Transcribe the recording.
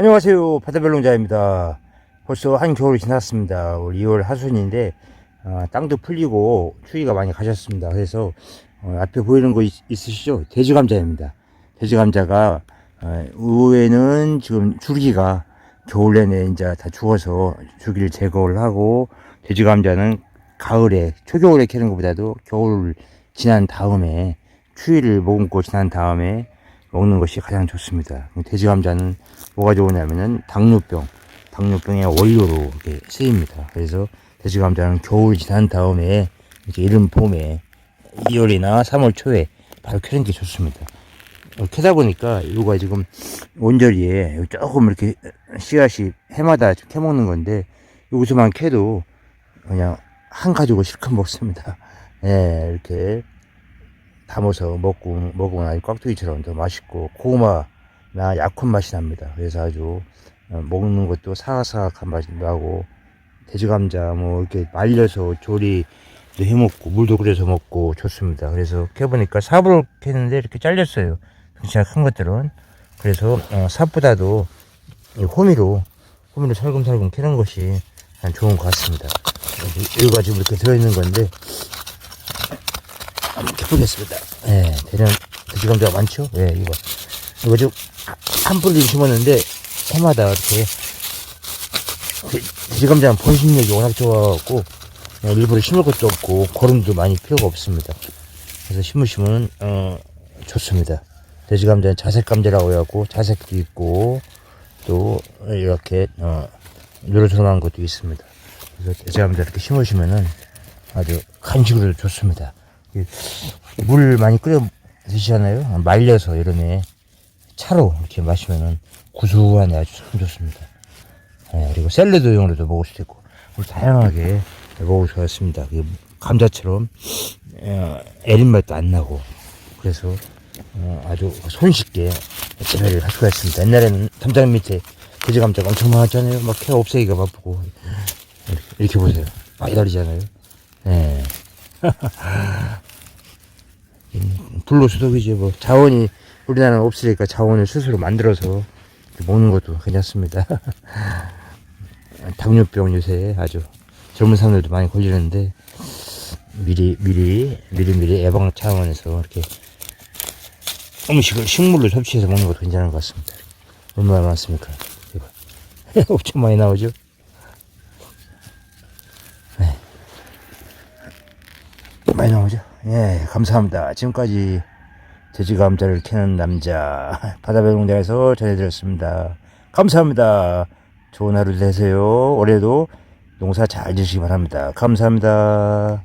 안녕하세요. 바다별롱자입니다. 벌써 한겨울이 지났습니다. 올 2월 하순인데, 어, 땅도 풀리고 추위가 많이 가셨습니다. 그래서, 어, 앞에 보이는 거 있, 으시죠 돼지감자입니다. 돼지감자가, 어, 의외는 지금 줄기가 겨울 내내 이제 다 죽어서 줄기를 제거를 하고, 돼지감자는 가을에, 초겨울에 캐는 것보다도 겨울 지난 다음에, 추위를 머금고 지난 다음에 먹는 것이 가장 좋습니다. 돼지 감자는 뭐가 좋으냐면은 당뇨병, 당뇨병의 원료로 이렇게 쓰입니다. 그래서 돼지 감자는 겨울 지난 다음에 이렇게 이른 봄에 2월이나 3월 초에 바로 캐는 게 좋습니다. 어, 캐다 보니까 이거가 지금 온절이에 조금 이렇게 씨앗이 해마다 좀 캐먹는 건데 여기서만 캐도 그냥 한 가지고 실컷 먹습니다. 예, 이렇게 담아서 먹고 먹으면 아주 깍두기처럼 더 맛있고 고구마나 약혼 맛이 납니다. 그래서 아주 어, 먹는 것도 사각사각한 맛이 나고 돼지 감자 뭐 이렇게 말려서 조리도 해 먹고 물도 끓여서 먹고 좋습니다. 그래서 캐보니까 삽으로 캐는데 이렇게 잘렸어요. 진짜 큰 것들은 그래서 어, 삽보다도 이 호미로 호미로 살금살금 캐는 것이 난 좋은 것 같습니다. 여기 가지고 이렇게 들어있는 건데 한번 켜보겠습니다. 예, 대략 돼지감자가 많죠? 예, 이거. 이거 지금 한 뿌리 심었는데, 해마다 이렇게, 돼- 돼지감자는 번식력이 워낙 좋아갖고, 그냥 일부러 심을 것도 없고, 거름도 많이 필요가 없습니다. 그래서 심으시면, 어, 좋습니다. 돼지감자는 자색감자라고 해갖고, 자색도 있고, 또, 이렇게, 어, 요렇조름한 것도 있습니다. 그래서 돼지감자 이렇게 심으시면은 아주 간식으로 좋습니다. 이물 많이 끓여 드시잖아요. 말려서 이러면 차로 이렇게 마시면은 구수하니 아주 참 좋습니다. 예, 그리고 샐러드용으로도 먹을 수도 있고 다양하게 먹을 수가 있습니다. 이 감자처럼 어, 애린 맛도 안 나고 그래서 어, 아주 손쉽게 재배를 할 수가 있습니다. 옛날에는 담장 밑에 돼지 감자가 엄청 많았잖아요. 막 캐 없애기가 바쁘고 이렇게, 이렇게 보세요. 많이 다르잖아요. 예. 불로소득이지 뭐 자원이 우리나라는 없으니까 자원을 스스로 만들어서 먹는 것도 괜찮습니다. 당뇨병 요새 아주 젊은 사람들도 많이 걸리는데 미리 미리 미리 미리 예방 차원에서 이렇게 음식을 식물로 섭취해서 먹는 것도 괜찮은 것 같습니다. 얼마나 많습니까? 엄청 많이 나오죠? 많이 나오죠? 예, 감사합니다. 지금까지 돼지 감자를 캐는 남자 바다배농장에서 전해드렸습니다. 감사합니다. 좋은 하루 되세요. 올해도 농사 잘 지시기 바랍니다. 감사합니다.